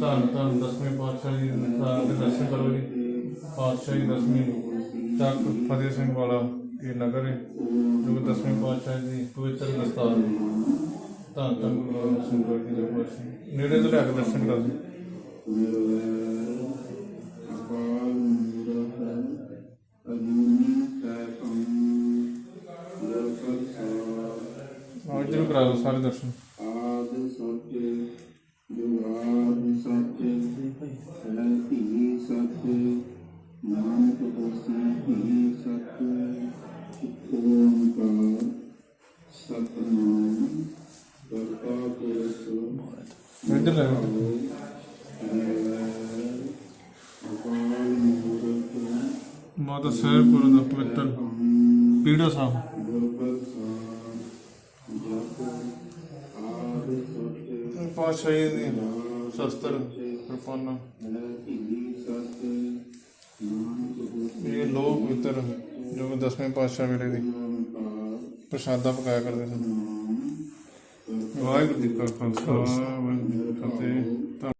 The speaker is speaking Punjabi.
ਧੰਨ ਧੰਨ ਦਸਵੇਂ ਪਾਤਸ਼ਾਹ ਜੀ। ਦਾ ਦੇ ਦਰਸ਼ਨ ਕਰੋ ਜੀ ਪਾਤਸ਼ਾਹ ਜੀ ਦਸਵੀਂ ਤੱਕ ਫਤਿਹ ਸਿੰਘ ਵਾਲਾ ਇਹ ਨਗਰ ਹੈ ਜੋ ਦਸਵੇਂ ਪਾਤਸ਼ਾਹ ਜੀ ਪਵਿੱਤਰ ਦਸਤਾਰ ਧੰਨ ਧੰਨ ਗੁਰੂ ਗੋਬਿੰਦ ਸਿੰਘ ਜੀ ਦੇ ਪਾਤਸ਼ਾਹ ਨੇੜੇ ਤੋਂ ਲੈ ਕੇ ਦਰਸ਼ਨ ਕਰੋ ਜੀ ਆਓ ਜਰੂਰ ਕਰਾ ਲਓ ਸਾਰੇ ਦਰਸ਼ਨ। ਓੰਕਾਰ ਸਤਨਾਮ ਕਰਤਾ ਪੁਰਖ ਇੱਧਰ ਲੈ ਲਓ ਅਕਾਲ ਮੂਰਤ ਮਾਤਾ ਸਹਿਬਪੁਰ ਦਾ ਪਵਿੱਤਰ ਪੀੜਾ ਸਾਹਿਬ ਗੁਰਪ੍ਰਸਾਦ ਦੀ ਸ਼ਸਤਰ ਕਿਰਪਾਨਾਂ ਇਹ ਲੋਕ ਪਵਿੱਤਰ ਜੋ ਕਿ ਦਸਵੇਂ ਪਾਤਸ਼ਾਹ ਵੇਲੇ ਦੀ ਪ੍ਰਸ਼ਾਦਾ ਪਕਾਇਆ ਕਰਦੇ ਸਨ। ਵਾਹਿਗੁਰੂ ਜੀ ਕਾ ਖਾਲਸਾ ਵਾਹਿਗੁਰੂ ਜੀ ਕੀ ਫਤਿਹ।